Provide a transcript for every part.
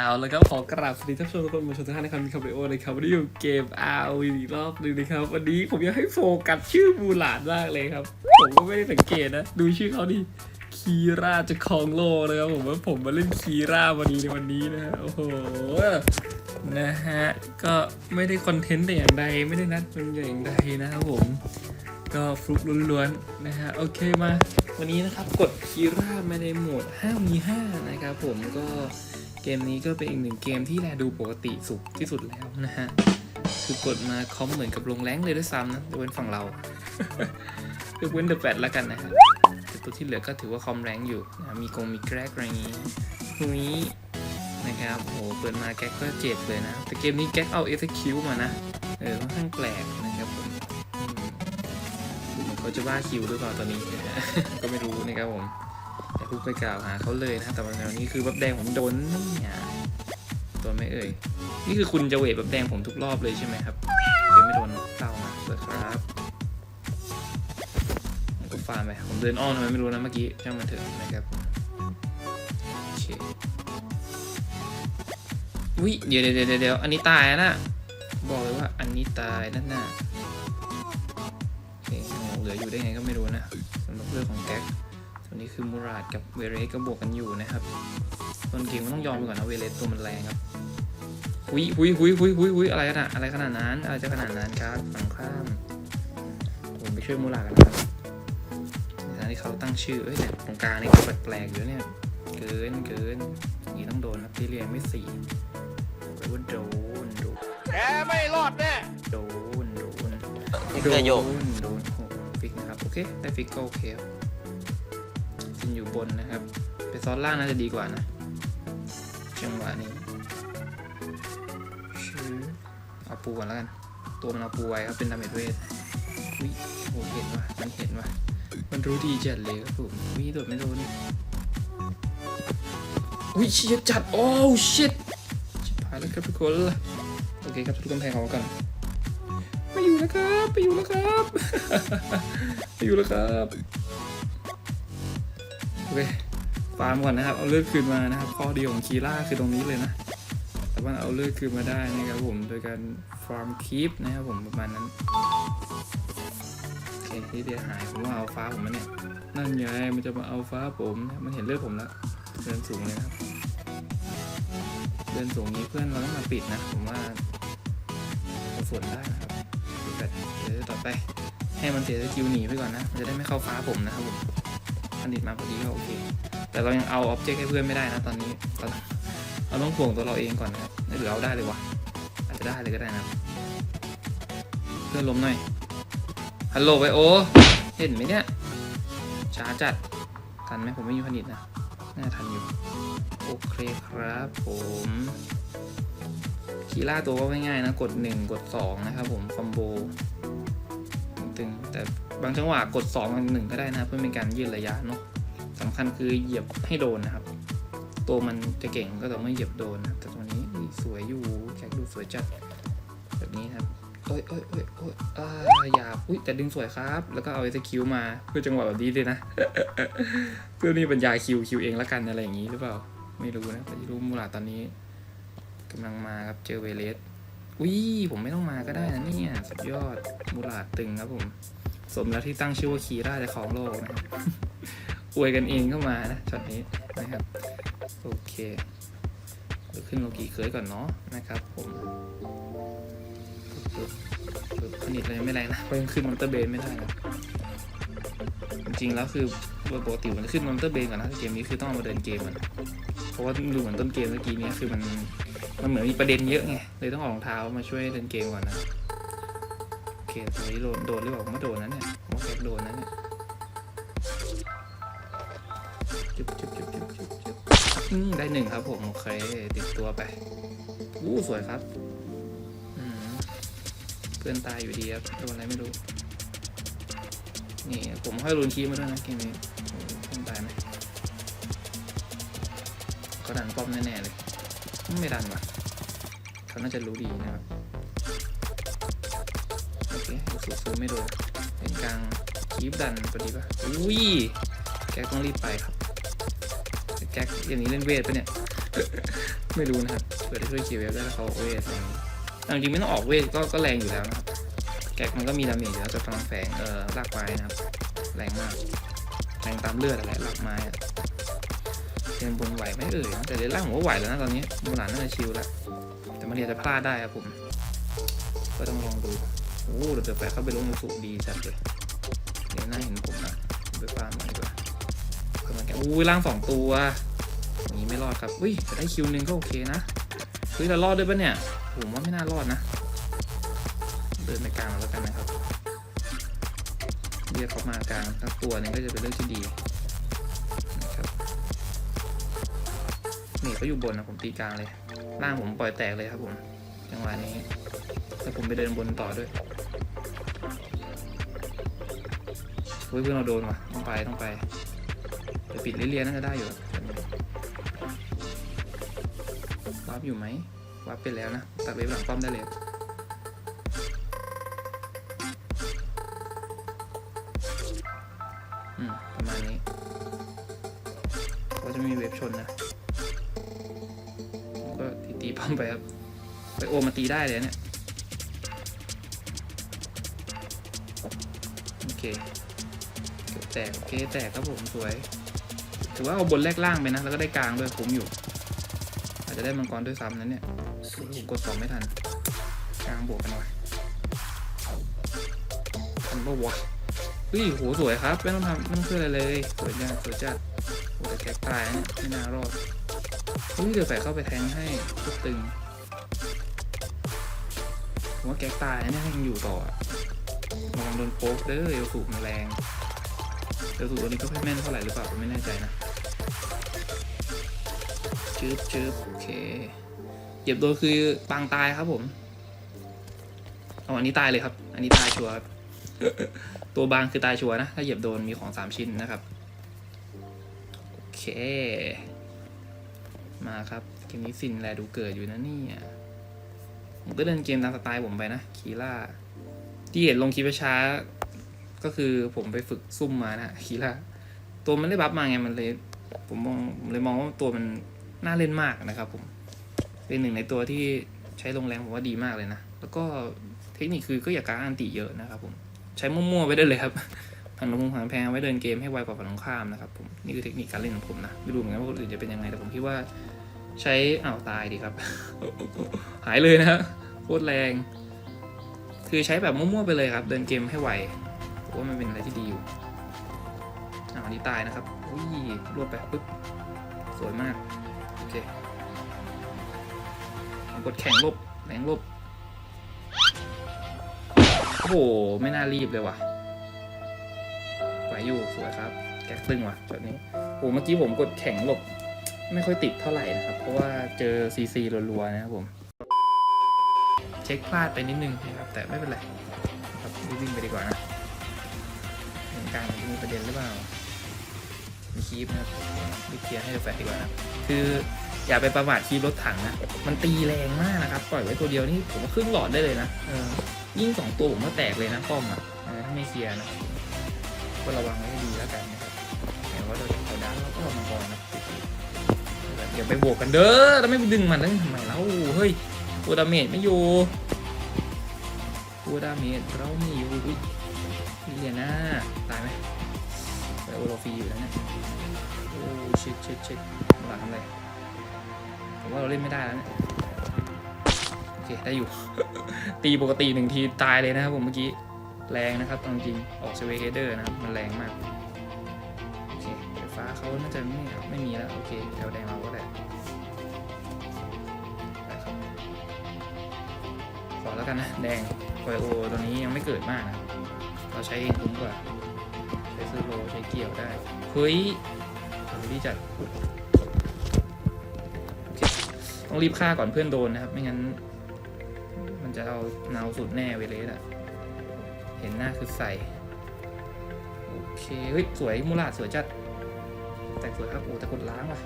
เอาแล้วครับขอกราบสวัสดีท่านผู้ชมทุกคนมาชมทุกท่านนะครับมีคาร์บิโอนะครับวันนี้อยู่เกม R อีกรอบหนึงนะครับ วันนี้ผมอยากให้โฟกัสชื่อมูหลาดมากเลยครับ ผมก็ไม่ได้สังเกตนะ ดูชื่อเขาดิคีราจะคองโลนะครับผมว่าผมมาเล่นคีราวันนี้ในวันนี้นะฮะโอ้โหนะฮะก็ไม่ได้คอนเทนต์แต่อย่างใดไม่ได้นัดเป็นอย่างใดนะครับผม ก็ฟลุกล้วนๆนะฮะโอเคมา วันนี้นะครับกดคีรามาในโหมด5มี5นะครับผมก็ เกมนี้ก็เป็นอีกหนึ่งเกมที่แลดูปกติสุดที่สุดแล้วนะฮะ คือกดมาคอมเหมือนกับลงแรงเลยด้วยซ้ำนะยกเว้นฝั่งเรายกเว้นเดอะแฟตแล้วกันนะฮะแต่ตัวที่เหลือก็ถือว่าคอมแรงอยู่นะมีกงมีแกรกอะไรอย่างงี้ตรงนี้นะครับโหเปิดมาแก๊กก็เจ็บเลยนะ แต่เกมนี้แก๊กเอาเอฟคิวมานะ เออค่อนข้างแปลกนะครับผมเขาจะบ้าคิวหรือเปล่าตอนนี้ก็ไม่รู้นะครับผม แต่พูดไปกล่าวหาเขาเลยนะแต่วันนี้คือบับแดงผมโดนนี่ยตัวไม่เอ่ย นี่คือคุณจะเวทบับแดงผมทุกรอบเลยใช่ไหมครับเดี๋ยวไม่โดนเต้ามาเลยครับก็ฟาร์มไปผมเดินอ้อมทำไมไม่รู้นะเมื่อกี้ช่างมันเถอะนะครับโอเควิเดี๋ยวเดี๋ยวเดี๋ยวเดี๋ยวอันนี้ตายนะบอกเลยว่าอันนี้ตายนั่นน่ะโอเคโอ้เหลืออยู่ได้ไงก็ไม่รู้นะสำหรับเรื่องของแก๊ก ตัวนี้คือมูราดกับเวเรสก็บวกกันอยู่นะครับต้นเกมก็ต้องยอมไปก่อนนะเวเรสตัวมันแรงครับหุยหุยหุยหุยหุยหุยอะไรขนาดอะไรขนาดนั้นอะไรจะขนาดนั้นครับฝั่งข้ามผมไปช่วยมูราดกันนะครับในฐานะที่เขาตั้งชื่อเอ้ยแต่ตรงกลางนี่ก็แปลกๆอยู่เนี่ยเกินเกินอย่างนี้ต้องโดนครับที่เรียนไม่สี่แปลว่าโดนโดนแกไม่รอดแน่โดนโดนนี่โดเกอนโยกโดนโอ้ฟิกนะครับโอเคได้ฟิกก็โอเคครับซิน อยู่บนนะครับ ไปซ้อนล่างน่าจะดีกว่านะจังหวะนี้ชื่อเอาปูก่อนแล้วกัน ตัวมันเอาปูไว้ครับเป็นดาเมจเวทวิโอ้เห็นว่ะมันเห็นว่ะมันรู้ดีจัดเลยครับผมวิโดดไม่โดนอุ้ยเชียจัดโอ้ชิตชิบหายแล้วครับทุกคนโอเคครับทุกคนแพงของกันไม่อยู่แล้วครับ ไปอยู่แล้วครับ ไปอยู่แล้วครับ โอเคฟาร์มก่อนนะครับ เอาเลือดคืนมานะครับข้อดีของคีล่าคือตรงนี้เลยนะแต่ว่าเอาเลือดคืนมาได้นะครับผมโดยการฟาร์มคีปนะครับผมประมาณนั้นโอเคที่เดียหายผมว่าเอาฟ้าผมมาเนี่ยนั่นไงมันจะมาเอาฟ้าผมมันเห็นเลือดผมแล้วเดินสูงเลยครับเดินสูงนี้เพื่อนเราต้องมาปิดนะผมว่าเราสวนได้นะครับแบบเดี๋ยวต่อไปให้มันเสียสกิลหนีไปก่อนนะมันจะได้ไม่เข้าฟ้าผมนะครับผม ผลิตมาพอดีก็โอเค แต่เรายังเอาอ็อบเจกต์ให้เพื่อนไม่ได้นะตอนนี้เราเราต้องห่วงตัวเราเองก่อนนะครับหรือเอาได้เลยวะอาจจะได้เลยก็ได้นะเพื่อนล้มหน่อยฮัลโหลไวโอ เห็นไหมเนี่ยช้าจัดทันไหมผมไม่มีผลิตนะน่าทันอยู่โอเคครับผมคีล่าตัวก็ง่ายๆนะ กด 1 กด 2 นะครับผมคอมโบตึงๆแต่ บางจังหวะกด2กับ1ก็ได้นะเพื่อเป็นการยืดระยะเนาะสำคัญคือเหยียบให้โดนนะครับ ตัวมันจะเก่งก็ต้องไม่เหยียบโดนนะแต่ตัวนี้สวยอยู่แขกดูสวยจัดแบบนี้ครับโอ้ยโอ้ยโอ้ยโอ้ยอ่าหยาบอุ้ยแต่ดึงสวยครับ แล้วก็เอาไอ้คิวมาเพื่อจังหวะแบบนี้เลยนะ เพื่อนี่บรรยายคิวคิวเองละกันอะไรอย่างนี้หรือเปล่า ไม่รู้นะแต่รู้มูลาตอนนี้กำลังมาครับเจอเวเลสอุ้ยผมไม่ต้องมาก็ได้นะเนี่ยสุดยอดมูลาตึงครับผม สมแล้วที่ตั้งชื่อว่าคีร่าจะของโลกนะครับอวยกันเองเข้ามานะช็อตนี้นะครับ โอเคเดี๋ยวขึ้นโลกีเคยก่อนเนาะนะครับผมผลิตอะไรไม่แรงนะเพราะยังขึ้นมอนเตอร์เบนไม่ได้นะจริงๆแล้วคือปกติมันขึ้นมอนเตอร์เบนก่อนนะเกมนี้คือต้องมาเดินเกมมันเพราะว่าดูเหมือนต้นเกมเมื่อกี้นี้คือมันมันเหมือนมีประเด็นเยอะไงเลยต้องออกรองเท้ามาช่วยเดินเกมก่อนนะ ตัวนี้โดนหรือเปล่าผมว่าโดนนะเนี่ยผมว่าแกโดนนะเนี่ยจุ๊บจุ๊บจุ๊บจุ๊บจุ๊บจุ๊บอืมได้หนึ่งครับผมโอเคติดตัวไปอู้สวยครับอืมเพื่อนตายอยู่ดีครับโดนอะไรไม่รู้นี่ผมให้รุนคีมาด้วยนะเกมนี้เพื่อนตายไหมเขาดันป้อมแน่ๆเลย ไม่ดันว่ะเขาน่าจะรู้ดีนะครับ เคสูซูไม่โดนเป็นกลางคีบดันพอดีป่ะอุ้ยแก๊กต้องรีบไปครับแก๊กอย่างนี้เล่นเวทปะเนี่ย ไม่รู้นะครับเผื่อได้ช่วยเคียร์เวฟได้แล้วเขาเวทอะไรอย่างงี้แต่จริงไม่ต้องออกเวทก็ก็แรงอยู่แล้วนะครับ แก๊กมันก็มีดาเมจอยู่แล้วจากพลังแฝงเอ่อลากไม้นะครับ แรงมาก แรงตามเลือดอะไรลากไม้อะเรียนบนไหวไหมเอ่ยแต่เรียนล่างผมว่าไหวแล้วนะตอนนี้มูหลานน่าจะชิลแล้วแต่มันเรียนจะพลาดได้ครับผม ก็ต้องลองดู โอ้เดี๋ยวแฝงเข้าไปลงสุดีจัดเลยเดี๋ยวน่าเห็นผมนะไปฟาร์มหน่อยดีกว่ากำลังแกอุ้ยล่างสองตัวนี้ไม่รอดครับอุ้ยแต่ได้คิวหนึ่งก็โอเคนะเฮ้ยเรารอดด้วยปะเนี่ยผมว่าไม่น่ารอดนะ เดินไปกลางแล้วกันนะครับเรียกเขามากลางทั้งตัวนี่ก็จะเป็นเรื่องที่ดีนะครับนี่เขาอยู่บนนะผมตีกลางเลยล่างผมปล่อยแตกเลยครับผมจังหวะนี้แล้วผมไปเดินบนต่อด้วย เพื่อนเราโดนว่ะต้องไปต้องไปเดี๋ยวปิดเรียนน่าจะได้อยู่วาร์ปอยู่ไหมวาร์ปไปแล้วนะตัดเว็บหลังป้อมได้เลยอืมประมาณนี้ก็จะมีเว็บชนนะ ก็ตีตีป้อมไปครับ ไปโอมาตีได้เลยเนี่ย โอเค ตกเคแตกครับผมสวย ถือว่าเอาบนแรกล่างไปนะ แล้วก็ได้กลางด้วยคุ้มอยู่ อาจจะได้มังกรด้วยซ้ำนั้นเนี่ยกดสองไม่ทัน กลางบวกกันหน่อยทันปะวะเฮ้ยโหสวยครับไม่ต้องทำไม่ต้องช่วยอะไรเลยสวยจังสวยจัดโอ้แต่แก๊กตายเนะไม่น่ารอดเฮ้ยเดี๋ยวใส่เข้าไปแทงให้ทุกตึงผมว่าแก๊กตายเนี่ยยังอยู่ต่อองโดนโป๊กเด้อเอลสูบมันแรง เอลสูบตัวนี้ก็ไม่แม่นเท่าไหร่หรือเปล่าผมไม่แน่ใจนะจืบจืบโอเคเจ็บโดนคือปางตายครับผมเอาอันนี้ตายเลยครับ อันนี้ตายชัวร์ตัวบางคือตายชัวร์นะ ถ้าเหยียบโดนมีของสามชิ้นนะครับ โอเค มาครับ เกมนี้สินแลดูเกิดอยู่นะนี่ผมก็เล่นเกมตามสไตล์ผมไปนะ คีล่า ที่เห็นลงคลิปช้า ก็คือผมไปฝึกซุ่มมานะคีล่าตัวมันได้บัฟมาไงมันเลย ผมมองผมเลยมองว่าตัวมันน่าเล่นมากนะครับ ผม เป็นหนึ่งในตัวที่ใช้ลงแรงผมว่าดีมากเลยนะ แล้วก็เทคนิคคือก็อย่าการอันติเยอะนะครับ ผมใช้มั่วๆไปได้เลยครับผันลงผันแพงไว้เดินเกมให้ไวกว่าฝั่งตรงข้ามนะครับผมนี่คือเทคนิคการเล่นของผมนะไม่รู้เหมือนกันว่าคนอื่นจะเป็นยังไงแต่ผมคิดว่าใช้อ้าวตายดีครับ หายเลยนะฮะโคตรแรง คือใช้แบบมั่วๆไปเลยครับ เดินเกมให้ไว ว่ามันเป็นอะไรที่ดีอยู่อ้าวอันนี้ตายนะครับอุ้ยรวบไปปึ๊บสวยมาก โอเคกดแข่งลบแรงลบโอ้โห ไม่น่ารีบเลยว่ะไหวอยู่สวยครับ แก๊กตึงว่ะจอดนี้โอ้เมื่อกี้ผมกดแข็งลบ ไม่ค่อยติดเท่าไหร่นะครับ เพราะว่าเจอซีซีรัวๆนะครับผม เช็คพลาดไปนิดนึงนะครับ แต่ไม่เป็นไรครับวิ่งไปดีกว่านะ กลางมันจะมีประเด็นหรือเปล่า มีคีบนะครับรีเคลียร์ให้แฟนดีกว่านะคืออย่าไปประมาทคีบรถถังนะ มันตีแรงมากนะครับ ปล่อยไว้ตัวเดียวนี่ผมว่าครึ่งหลอดได้เลยนะเออยิ่งสองตัวผมก็แตกเลยนะป้อมอะถ้าไม่เคลียร์นะก็ระวังไว้ให้ดีแล้วกันนะครับเห็นว่าเราจะเอาด้านเราก็เอามังกรนะอย่าไปบวกกันเด้อแล้วไม่ไปดึงมันแล้วทำไมเล่าเฮ้ยตัวดาเมจไม่อยู่ตัวดาเมจเราไม่อยู่อุ้ ยนี่เรียนนะตายไหมไปโอโรฟีอยู่แล้วเนี่ยโอ้ชิดชิดชิดหลังทำอะไรผมว่าเราเล่นไม่ได้แล้วเนี่ยโอเคได้อยู่ ตีปกติหนึ่งทีตายเลยนะครับผมเมื่อกี้แรงนะครับตอนจริงออกเซเวเฮเดอร์นะครับมันแรงมากโอเคไฟฟ้าเขาน่าจะไม่ไม่มีแล้วโอเคเดี๋ยวแดงเราก็ได้ได้ครับขอแล้วกันนะแดงไฟโอตัวนี้ยังไม่เกิดมากนะ เราใช้เองคุ้มกว่า ใช้ซื้อโลใช้เกี่ยวได้ เฮ้ยทำดีจัดต้องรีบฆ่าก่อนเพื่อนโดนนะครับ ไม่งั้น มันจะเอาเนาสุดแน่เวเลสอะเห็นหน้าคือใส่ โอเค เฮ้ย สวยมูลาสวยจัด แต่งสวยครับ โอ้แต่กดล้างว่ะ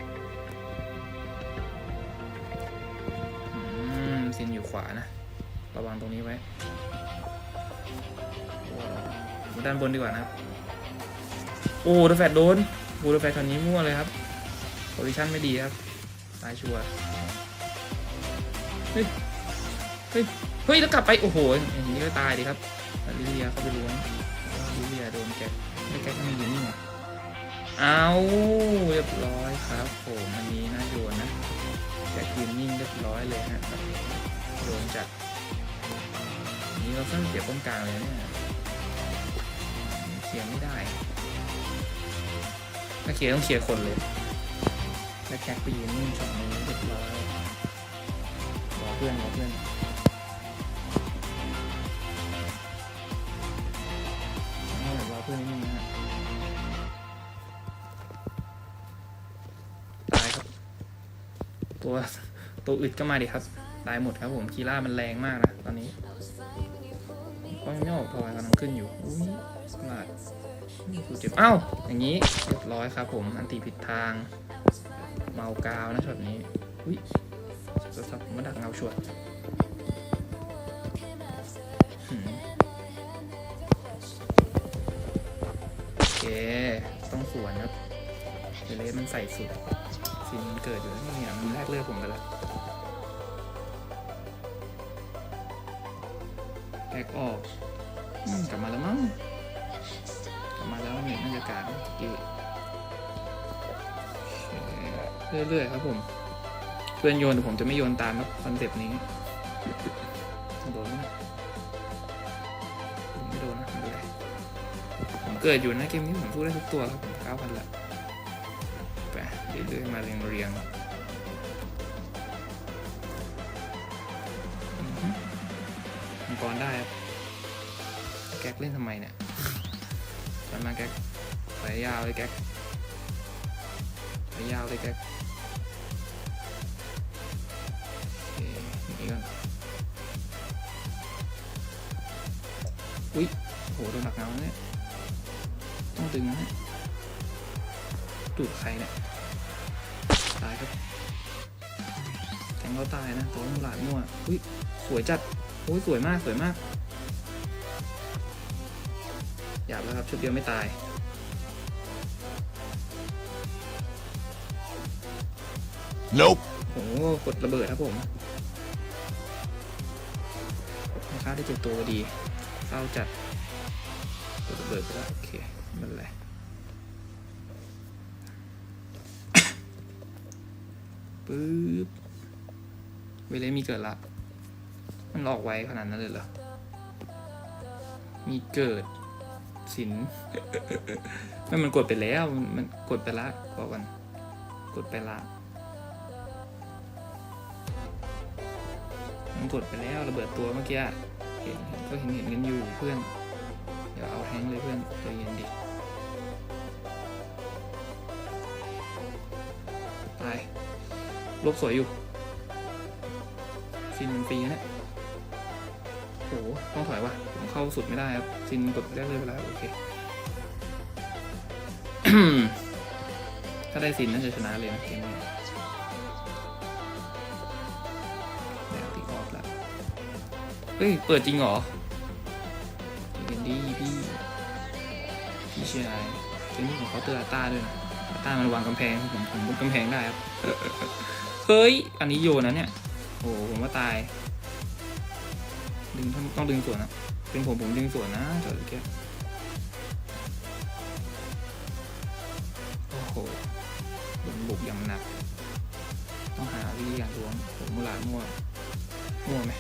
อืมซินอยู่ขวานะ ระวังตรงนี้ไว้ ด้านบนดีกว่านะครับ โอ้ดแฟดโดนบูดแฟดตอนนี้มั่วเลยครับโพซิชั่นไม่ดีครับตายชัวร์เฮ้ยเฮ้ยเฮ้ยแล้วกลับไปโอ้โหอย่างนี้ก็ตายดีครับลิเลียเข้าไปล้วงลิเลียโดนแกไม่แกก็ไม่ยิงนี่ไงเอาเรียบร้อยครับผมอันนี้น่าโยนนะแกะยืนนิ่งเรียบร้อยเลยฮะโดนจัดนี้เราต้องเสียป้องกลางเลยเนี่ย ลียร์ไม่ได้ ถ้าเคลียร์ต้องเคลียร์คนเลยแล้วแคกไปยืนนิ่งช็อตนี้เรียบร้อยรอเพื่อนรอเพื่อนเอาแบบรอเพื่อนนิ่งนะฮะตายครับ ตัวตัวอึดก็มาดิครับ ตายหมดครับผมคีร่ามันแรงมากนะตอนนี้ ก็ยังไม่ออกทอยกำลังขึ้นอยู่อุ้ยพลาดดูเจ็บอ้าวอย่างนี้เรียบร้อยครับผม อันติผิดทาง เมากาวนะช็อตนี้อุ้ยสับสับมาดักเงาชวร์หืมโอเคต้องสวนครับเดเลสมันใส่สุดซีนมันเกิดอยู่แล้วนี่อะมันแลกเลือดผมไปแล้ว แลกออกอืมกลับมาแล้วมั้งกลับมาแล้วนี่บรรยากาศเมื่อกี้เรื่อยๆครับผม เพื่อนโยนแต่ผมจะไม่โยนตามครับคอนเซปต์นี้โดนไหมนะผมไม่โดนนะไม่เป็นไรผมเกิดอยู่นะเกมนี้ผมสู้ได้ทุกตัวครับผมเก้าพันละไปเรื่อยๆมาเรียงเรียงๆ กรได้ครับ แก๊กเล่นทำไมเนี่ยไปมาแก๊กไปยาวเลยแก๊กไปยาวเลยแกโอเคนี่ก่อนอุ้ยโหโดนหนักเงาเนี่ยต้องดึงนะตูดใครเนี่ยตายครับแทงเขาตายนะตัวมูหลาดมั่วอุ้ยสวยจัด โอ้ยสวยมากสวยมากหยาบแล้วครับชุดเดียวไม่ตาย Nope. โอ้โหกดระเบิดครับผมค่าได้เจ็บตัวดีเศร้าจัดกดระเบิดไปแล้วโอเคไม่เป็นไรปึ๊บเวเลมีเกิดละ มันหลอกไว้ขนาดนั้นเลยเหรอ มีเกิดสินไม่มันกดไปแล้ว มันมันกดไปละบอกกัน กดไปละ มันกดไปแล้วระเบิดตัวเมื่อกี้อะเห็นก็เห็นเห็นกันอยู่เพื่อน เดี๋ยวเอาแฮงค์เลยเพื่อนใจเย็นดิตายลบสวยอยู่ซินมันฟรีนะ เนี่ยโหต้องถอยว่ะผมเข้าสุดไม่ได้ครับซินกดแรกเลยไปแล้วโอเคถ้าได้ซินน่าจะชนะเลยนะเกมนี้แล้วตีออฟแล้วเฮ้ย เปิดจริงเหรอเย็นดีพี่พี่ชายเกมนี้ของเขาเตอร์อาต้าด้วยนะอาต้ามันวางกำแพงผมผมบุกกำแพงได้ครับเฮ้ย อันนี้โยนนะเนี่ยโอ้โหผมว่าตาย ดึงต้องดึงส่วนนะเป็นผมผมดึงส่วนนะจอดแกโอ้โหโดนบุกอย่างหนัก ต้องหาวิธีการล้วงผมมูลามั่วมั่วไหม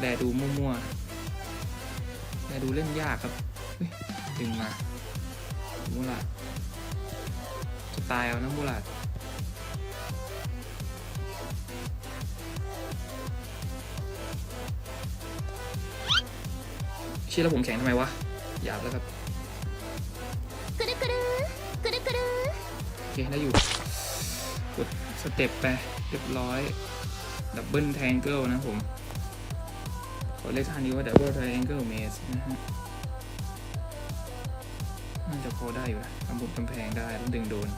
แลดูมั่วๆแลดูเล่นยากครับดึงมามูลาจะตายเอานะมูลาด เชี่ยแล้วผมแข็งทำไมวะหยาบแล้วครับโอเคได้อยู่ กดสเต็ปไปเรียบร้อย ดับเบิลแทงเกิลนะผมขอเรียกท่านี้ว่าดับเบิลแทงเกิลเมสนะฮะน่าจะพอได้อยู่นะทำบุญกำแพงได้ต้องดึงโดน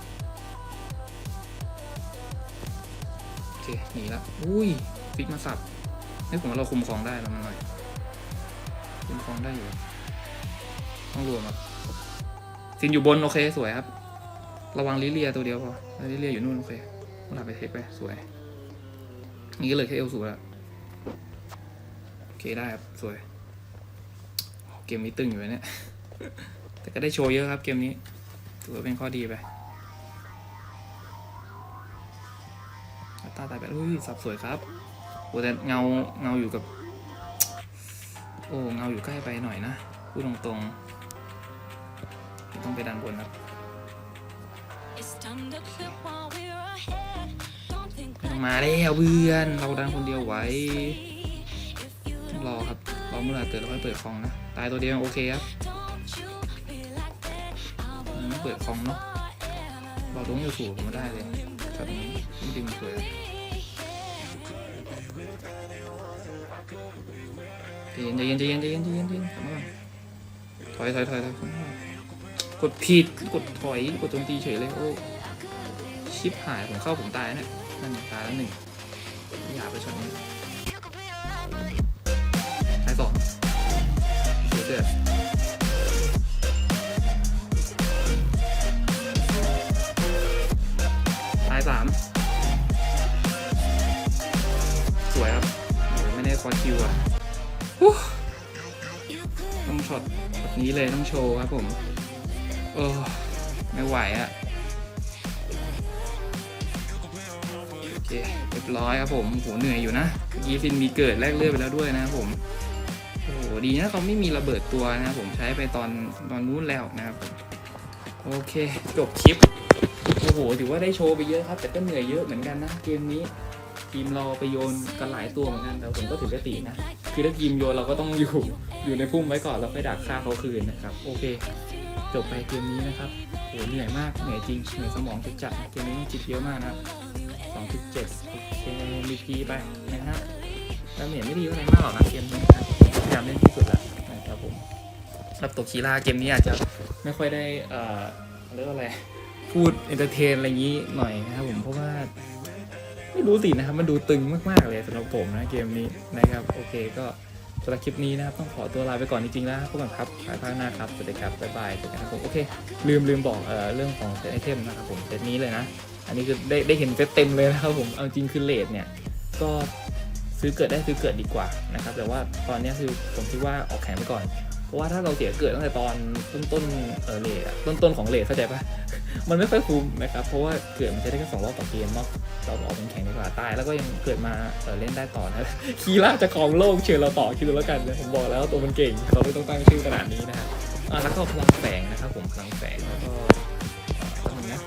โอเค หนีละอุ้ย ฟิกมาสับนี่ผมว่าเราคุมของได้แล้วมันหน่อย คุมของได้อยู่ ต้องรวมครับซินอยู่บนโอเคสวยครับ ระวังลิเลียตัวเดียวพอลิเลียอยู่นู่นโอเคหลับไปเทคไปสวย นี่ก็เลยแค่เอลสูแล้วโอเคได้ครับสวย เกมนี้ตึงอยู่เนี่ย แต่ก็ได้โชว์เยอะครับเกมนี้ถือว่าเป็นข้อดีไปตาตายไปอุ้ยสับสวยครับโอ้แต่เงาเงาอยู่กับ โอ้เงาอยู่ใกล้ไปหน่อยนะพูดตรงๆต้องไปดันบนครับ It's time to clip while we're ahead. Don't think ไม่ต้องมาแล้วเพื่อนเราดันคนเดียวไหว if you ต้องรอครับรอเมื่อไหร่เกิดเราค่อยเปิดคลองนะตายตัวเดียวโอเคครับ don't you be like that. I มันไม่เปิดคลองเนาะเราต้องอยู่สู่ผมมาได้เลยครับไม่ดึงสวย เย็นใจเย็นใจเย็นใจเย็นใจเย็นใจเย็นกลับมาถอยถอยถอยถอยกดผิดกดถอยกดโจมตีเฉยเลยโอ้ชิปหายผมเข้าผมตายเนี่ยนั่นตายแล้วหนึ่งอย่าไปชนนี้ตายสองเสียเดือด นี้เลยต้องโชว์ครับผมโอ้ไม่ไหวอะโอเคเรียบร้อยครับผมโหเหนื่อยอยู่นะเมื่อกี้ฟินมีเกิดแลกเลือดไปแล้วด้วยนะครับผมโอ้โหดีนะเขาไม่มีระเบิดตัวนะครับผมใช้ไปตอนตอนนู้นแล้วนะครับโอเคจบคลิปโอ้โหถือว่าได้โชว์ไปเยอะครับ แต่ก็เหนื่อยเยอะเหมือนกันนะเกมนี้ ทีมเราไปโยนกันหลายตัวเหมือนกันแต่ผมก็ถือกตินะ คือถ้าทีมโยนเราก็ต้องอยู่อยู่ในพุ่มไว้ก่อนแล้วไปดักฆ่าเขาคืนนะครับ โอเค จบไปเกมนี้นะครับโหเหนื่อยมากเหนื่อยจริงเหนื่อยสมองจัดจัดเกมนี้จิตเยอะมากนะ2.7โอเคมีพีไปนะฮะแล้วเหนื่อยไม่ดีอะไรมากหรอกนะเกมนี้นะพยายามเล่นที่สุดแล้วนะครับผมรับตัวคีราเกมนี้อาจจะไม่ค่อยได้เอ่อเรียกว่าอะไรพูดเอนเตอร์เทนอะไรอย่างนี้หน่อยนะครับผมเพราะว่า ไม่รู้สินะครับ มันดูตึงมากๆเลยสำหรับผมนะเกมนี้นะครับ โอเคก็สำหรับคลิปนี้นะครับ ต้องขอตัวลาไปก่อนจริงๆแล้วพบกันครับภายภาคหน้าครับ สวัสดีครับบ๊ายบายเจอกันครับผมโอเค ลืมลืมบอกเอ่อเรื่องของเซตไอเทมนะครับผมเซตนี้เลยนะ อันนี้คือได้ได้เห็นเซตเต็มเลยนะครับผมเอาจริงคือเลทเนี่ยก็ซื้อเกิดได้ซื้อเกิดดีกว่านะครับแต่ว่าตอนนี้คือผมคิดว่าออกแข็งไปก่อน เพราะว่าถ้าเราเสียเกิดตั้งแต่ตอนต้นต้นเออเลทต้นต้นของเลทเข้าใจปะมันไม่ค่อยคุ้มนะครับ เพราะว่าเกิดมันจะได้แค่สองรอบต่อเกมเนาะเราออกเป็นแข่งดีกว่าตาย แล้วก็ยังเกิดมาเออเล่นได้ต่อนะคีร่าจะครองโลกเชิญเราต่อคิดดูแล้วกันนะผมบอกแล้วตัวมันเก่งเราไม่ต้องตั้งชื่อขนาดนี้นะฮะอะแล้วก็พลังแฝงนะครับผมพลังแฝงแล้วก็เอ่อแป๊บนึงนะ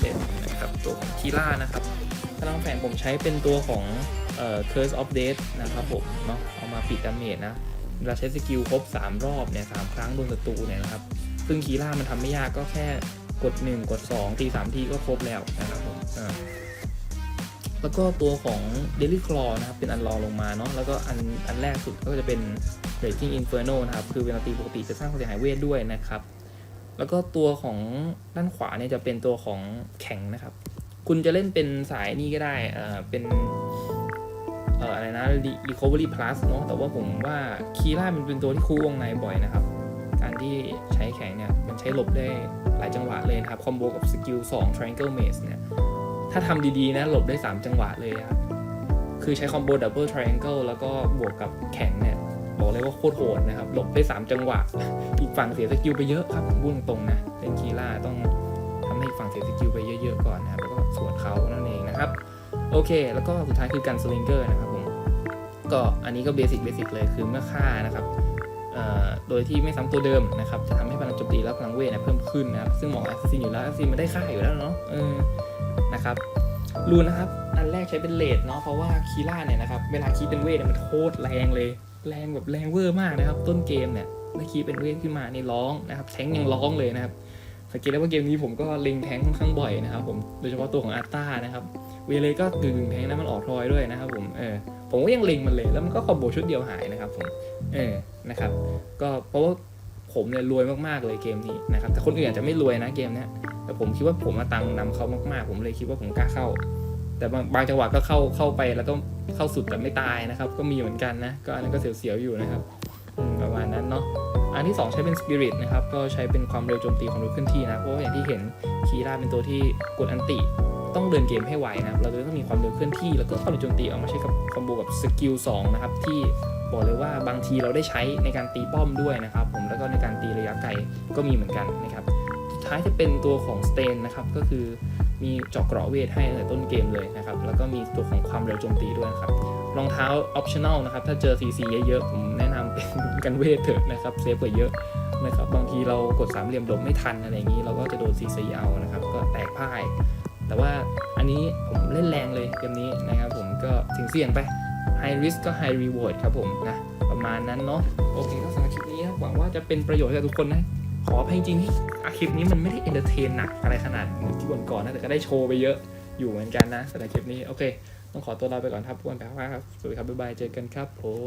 เด่นนะครับตัวของคีร่านะครับพลังแฝงผมใช้เป็นตัวของเอ่อ Curse of Death นะครับผมเนาะเอามาปิดดาเมจนะ เวลาใช้สกิลครบ 3 รอบเนี่ยสามครั้งโดนศัตรูเนี่ยนะครับ ซึ่งคีร่ามันทำไม่ยากก็แค่กด 1 กด 2 ตี 3 ทีก็ครบแล้วนะครับผมแล้วก็ตัวของ Daily Claw นะครับ เป็นอันรองลงมาเนาะแล้วก็อันอันแรกสุดก็จะเป็น Raging Inferno นะครับ คือเวลาตีปกติจะสร้างความเสียหายเวทด้วยนะครับ แล้วก็ตัวของด้านขวาเนี่ยจะเป็นตัวของแข็งนะครับ คุณจะเล่นเป็นสายนี่ก็ได้เอ่อเป็น เอ่ออะไรนะ recovery Plus เนาะแต่ว่าผมว่าคีร่ามันเป็นตัวที่คู่วงในบ่อยนะครับ การที่ใช้แข็งเนี่ย มันใช้หลบได้หลายจังหวะเลยนะครับ คอมโบกับสกิล2 Triangle Maze เนี่ย ถ้าทำดีๆ นะ หลบได้ 3 จังหวะเลยครับ คือใช้คอมโบ Double Triangle แล้วก็บวกกับแข็งเนี่ย บอกเลยว่าโคตรโหดนะครับ หลบได้ 3 จังหวะ อีกฝั่งเสียสกิลไปเยอะครับผมพูดตรงนะเล่นคีล่าต้องทำให้ฝั่งเสียสกิลไปเยอะๆก่อนนะครับแล้วก็สวนเขานั่นเองนะครับ โอเค แล้วก็สุดท้ายคือการสลิงเกอร์นะครับผม ก็อันนี้ก็เบสิกเบสิกเลยคือเมื่อฆ่านะครับโดยที่ไม่ซ้ำตัวเดิมนะครับ จะทำให้พลังโจมตีและพลังเวทเพิ่มขึ้นนะครับ ซึ่งหมาะกับแอสซินอยู่แล้วแอสซินมันได้ค่าอยู่แล้วเนาะนะครับรูนนะครับ อันแรกใช้เป็นเลดเนาะเพราะว่าคีล่าเนี่ยนะครับ เวลาคีเป็นเวทเนี่ยมันโคตรแรงเลย แรงแบบแรงเวอร์มากนะครับ ต้นเกมเนี่ยถ้าคีเป็นเวทขึ้นมานี่ร้องนะครับแทงยังร้องเลยนะครับสังเกตได้ว่าเกมนี้ผมก็เล็งแทงค่อนข้างบ่อยนะครับผมโดยเฉพาะตัวของอาร์ต้านะครับ เวเลยก็กึ่งแทงนะมันออกทอยด้วยนะครับผมเออผมก็ยังเล็งมันเลยแล้วมันก็คอมโบชุดเดียวหายนะครับผมเออนะครับ ก็เพราะว่าผมเนี่ยรวยมากๆเลยเกมนี้นะครับแต่คนอื่นอาจจะไม่รวยนะเกมเนี้ยแต่ผมคิดว่าผมมาตังค์นำเขามากๆ ผมเลยคิดว่าผมกล้าเข้า แต่บางบางจังหวะก็เข้าเข้าไปแล้วก็เข้าสุดแต่ไม่ตายนะครับ ก็มีเหมือนกันนะก็อันนั้นก็เสียวๆอยู่นะครับประมาณนั้นเนาะอันที่ 2 ใช้เป็น Spirit นะครับ ก็ใช้เป็นความเร็วโจมตีของรถเคลื่อนที่นะ เพราะว่าอย่างที่เห็นคีราเป็นตัวที่กดอันติ ต้องเดินเกมให้ไวนะครับ เราเลยต้องมีความเร็วเคลื่อนที่ แล้วก็ความเร็วโจมตีเอามาใช้กับคอมโบกับสกิล2นะครับที่บอกเลยว่าบางทีเราได้ใช้ในการตีป้อมด้วยนะครับผมแล้วก็ในการตีระยะไกลก็มีเหมือนกันนะครับสุดท้ายจะเป็นตัวของสเตนนะครับก็คือมีเจาะเกราะเวทให้ตั้งแต่ต้นเกมเลยนะครับแล้วก็มีตัวของความเร็วโจมตีด้วยนะครับรองเท้า optional นะครับถ้าเจอ CC เยอะๆ ผมแนะนำเป็นกันเวทเถอะนะครับเซฟกว่าเยอะนะครับบางทีเรากดสามเหลี่ยมหลบไม่ทันอะไรอย่างนี้ เราก็จะโดน CC เอานะครับก็แตกพ่าย แต่ว่าอันนี้ผมเล่นแรงเลยเกมนี้นะครับผมก็เสี่ยงไป high risk ก็ high reward ครับผมนะประมาณนั้นเนาะโอเคก็สำหรับคลิปนี้หวังว่าจะเป็นประโยชน์กับทุกคนนะขออภัยจริงที่อะคลิปนี้มันไม่ได้เอนเตอร์เทนหนักอะไรขนาดเหมือนที่ก่อนๆนะแต่ก็ได้โชว์ไปเยอะอยู่เหมือนกันนะสำหรับคลิปนี้โอเค ต้องขอตัวลาไปก่อนครับทุกคนแปลว่าครับสวัสดีครับบ๊ายบายเจอกันครับผม